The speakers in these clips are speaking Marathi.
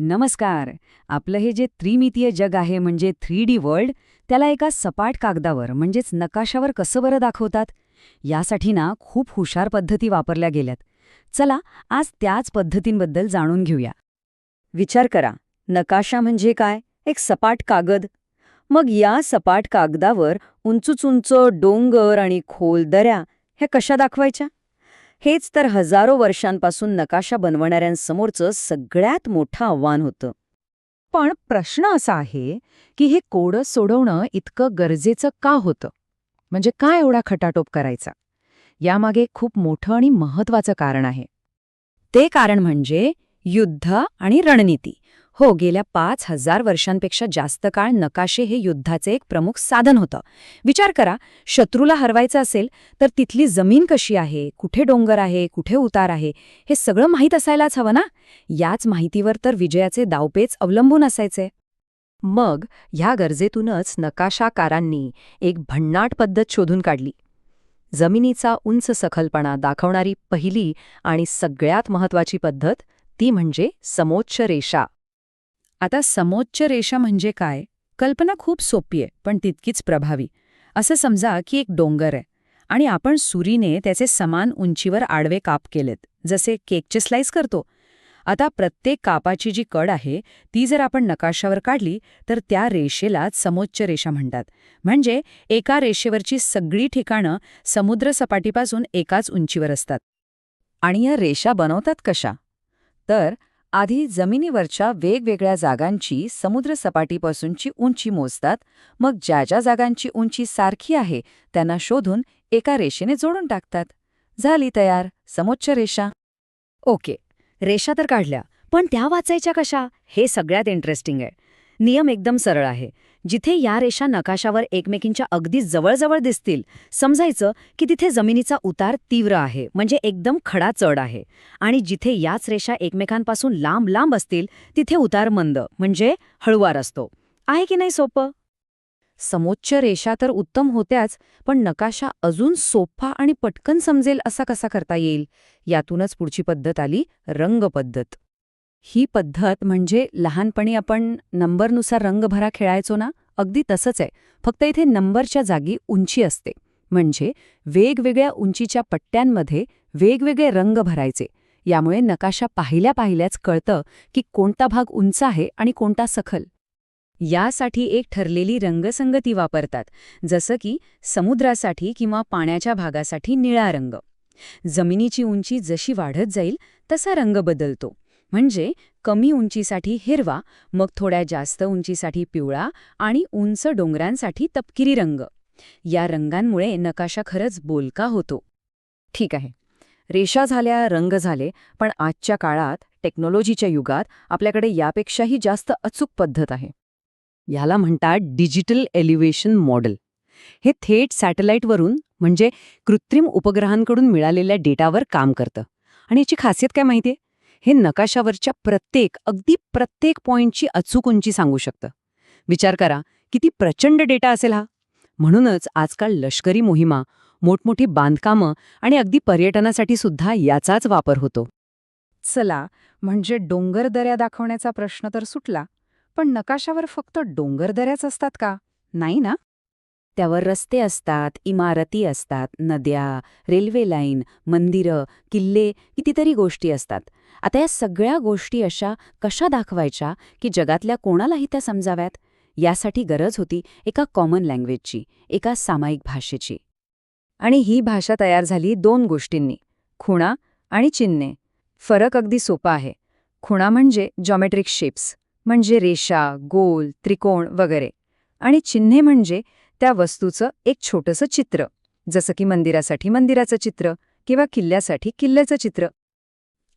नमस्कार. आपलं हे जे त्रिमितीय जग आहे म्हणजे थ्री डी वर्ल्ड त्याला एका सपाट कागदावर म्हणजेच नकाशावर कसं बरं दाखवतात? यासाठी ना खूप हुशार पद्धती वापरल्या गेल्यात. चला आज त्याच पद्धतींबद्दल जाणून घेऊया. विचार करा नकाशा म्हणजे काय? एक सपाट कागद? मग या सपाट कागदावर उंचूच उंच डोंगर आणि खोल दऱ्या ह्या कशा दाखवायच्या? हेच तर हजारो वर्षांपासून नकाशा बनवणाऱ्यांसमोरचं सगळ्यात मोठं आव्हान होतं. पण प्रश्न असा आहे की हे कोडं सोडवणं इतकं गरजेचं का होतं? म्हणजे काय एवढा खटाटोप करायचा? यामागे खूप मोठं आणि महत्वाचं कारण आहे. ते कारण म्हणजे युद्ध आणि रणनीती. हो गेल्या पाच हजार वर्षांपेक्षा जास्त काळ नकाशे हे युद्धाचे एक प्रमुख साधन होतं. विचार करा शत्रूला हरवायचं असेल तर तिथली जमीन कशी आहे कुठे डोंगर आहे कुठे उतार आहे हे सगळं माहीत असायलाच हवं ना? याच माहितीवर तर विजयाचे दावपेच अवलंबून असायचे. मग ह्या गरजेतूनच नकाशाकारांनी एक भन्नाट पद्धत शोधून काढली. जमिनीचा उंच सखलपणा दाखवणारी पहिली आणि सगळ्यात महत्वाची पद्धत ती म्हणजे समोच्च रेषा. आता समोच्च रेषा म्हणजे काय? कल्पना खूप सोपी आहे पण तितकीच प्रभावी. असं समजा की एक डोंगर आहे आणि आपण सुरीने त्याचे समान उंचीवर आडवे काप केलेत जसे केकचे स्लाइस करतो. आता प्रत्येक कापाची जी कड आहे ती जर आपण नकाशावर काढली तर त्या रेषेलाच समोच्च रेषा म्हणतात. म्हणजे एका रेषेवरची सगळी ठिकाणं समुद्रसपाटीपासून एकाच उंचीवर असतात. आणि या रेषा बनवतात कशा? तर आधी जमिनीवरच्या वेगवेगळ्या जागांची समुद्रसपाटीपासूनची उंची मोजतात मग ज्या ज्या जागांची उंची सारखी आहे त्यांना शोधून एका रेषेने जोडून टाकतात. झाली तयार. समोच्च रेषा. ओके. रेषा तर काढल्या पण त्या वाचायच्या कशा? हे सगळ्यात इंटरेस्टिंग आहे. नियम एकदम सरळ आहे. जिथे या रेषा नकाशावर एकमेकींच्या अगदी जवळजवळ दिसतील समजायचं की तिथे जमिनीचा उतार तीव्र आहे म्हणजे एकदम खडा चढ आहे. आणि जिथे याच रेषा एकमेकांपासून लांब लांब असतील तिथे उतार मंद म्हणजे हळुवार असतो. आहे की नाही सोपं? समोच्च रेषा तर उत्तम होत्याच पण नकाशा अजून सोपा आणि पटकन समजेल असा कसा करता येईल? यातूनच पुढची पद्धत आली रंग पद्धत ही पद्धत म्हणजे लहानपणी आपण नंबरनुसार रंगभरा खेळायचो ना अगदी तसंच आहे. फक्त इथे नंबरच्या जागी उंची असते. म्हणजे वेगवेगळ्या उंचीच्या पट्ट्यांमध्ये वेगवेगळे रंग भरायचे. यामुळे नकाशा पाहिल्या पाहिल्याच कळतं की कोणता भाग उंच आहे आणि कोणता सखल. यासाठी एक ठरलेली रंगसंगती वापरतात जसं की समुद्रासाठी किंवा पाण्याच्या भागासाठी निळा रंग. जमिनीची उंची जशी वाढत जाईल तसा रंग बदलतो. म्हणजे कमी उंचीसाठी हिरवा मग थोड्या जास्त उंचीसाठी पिवळा आणि उंच डोंगरांसाठी तपकिरी रंग. या रंगांमुळे नकाशा खरंच बोलका होतो. ठीक आहे. रेषा झाल्या रंग झाले पण आजच्या काळात टेक्नॉलॉजीच्या युगात आपल्याकडे यापेक्षाही जास्त अचूक पद्धत आहे. याला म्हणतात डिजिटल एलिव्हेशन मॉडेल. हे थेट सॅटेलाईटवरून म्हणजे कृत्रिम उपग्रहांकडून मिळालेल्या डेटावर काम करतं. आणि याची खासियत काय माहितीये? हे नकाशावरच्या प्रत्येक अगदी प्रत्येक पॉइंटची अचूक उंची सांगू शकतं. विचार करा किती प्रचंड डेटा असेल हा. म्हणूनच आजकाल लष्करी मोहिमा मोठमोठी बांधकामं आणि अगदी पर्यटनासाठी सुद्धा याचाच वापर होतो. चला म्हणजे डोंगरदऱ्या दाखवण्याचा प्रश्न तर सुटला पण नकाशावर फक्त डोंगरदऱ्याच असतात का? नाही ना? त्यावर रस्ते असतात इमारती असतात नद्या रेल्वे लाईन मंदिरं किल्ले कितीतरी गोष्टी असतात. आता या सगळ्या गोष्टी अशा कशा दाखवायच्या की जगातल्या कोणालाही त्या समजाव्यात? यासाठी गरज होती एका कॉमन लँग्वेजची एका सामायिक भाषेची. आणि ही भाषा तयार झाली दोन गोष्टींनी खुणा आणि चिन्हे फरक अगदी सोपा आहे. खुणा म्हणजे जॉमेट्रिक शेप्स म्हणजे रेषा गोल त्रिकोण वगैरे. आणि चिन्हे म्हणजे त्या वस्तूचं एक छोटंसं चित्र जसं की मंदिरासाठी मंदिराचं चित्र किंवा किल्ल्यासाठी किल्ल्याचं चित्र.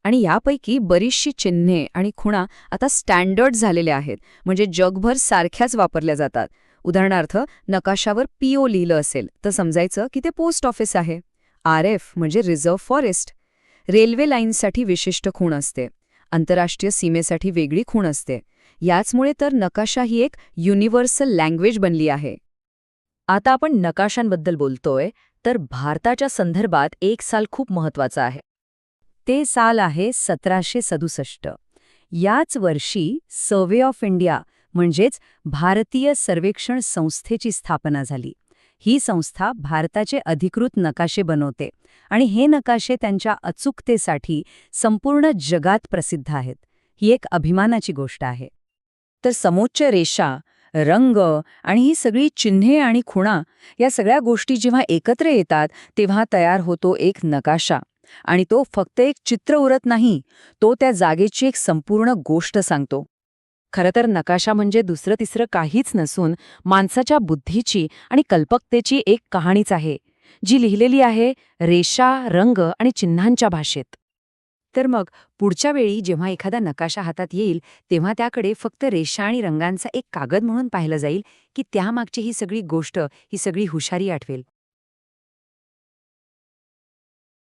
आणि यापैकी बरीचशी चिन्हे आणि खुणा आता स्टँडर्ड झालेल्या आहेत म्हणजे जगभर सारख्याच वापरल्या जातात. उदाहरणार्थ नकाशावर पीओ लिहिलं असेल तर समजायचं की ते पोस्ट ऑफिस आहे. आर एफ म्हणजे रिझर्व्ह फॉरेस्ट. रेल्वे लाईन्ससाठी विशिष्ट खूण असते. आंतरराष्ट्रीय सीमेसाठी वेगळी खूण असते. याचमुळे तर नकाशा ही एक युनिव्हर्सल लँग्वेज बनली आहे. आता आपण नकाशांबद्दल बोलतोय तर भारताच्या संदर्भात एक साल खूप महत्त्वाचा आहे. ते साल आहे सतराशे सदुसष्ट. याच वर्षी सर्वे ऑफ इंडिया म्हणजेच भारतीय सर्वेक्षण संस्थेची स्थापना झाली. ही संस्था भारताचे अधिकृत नकाशे बनवते आणि हे नकाशे त्यांच्या अचूकतेसाठी संपूर्ण जगात प्रसिद्ध आहेत. ही एक अभिमानाची गोष्ट आहे. तर समोच्च रेषा रंग आणि ही सगळी चिन्हे आणि खुणा या सगळ्या गोष्टी जेव्हा एकत्र येतात तेव्हा तयार होतो एक नकाशा. आणि तो फक्त एक चित्र उरत नाही तो त्या जागेची एक संपूर्ण गोष्ट सांगतो. खरं तर नकाशा म्हणजे दुसरं तिसरं काहीच नसून माणसाच्या बुद्धीची आणि कल्पकतेची एक कहाणीच आहे जी लिहिलेली आहे रेषा रंग आणि चिन्हांच्या भाषेत. तर मग पुढच्या वेळी जेव्हा एखादा नकाशा हातात येईल तेव्हा त्याकडे फक्त रेषा आणि रंगांचा एक कागद म्हणून पाहिलं जाईल की त्यामागची ही सगळी गोष्ट ही सगळी हुशारी आठवेल.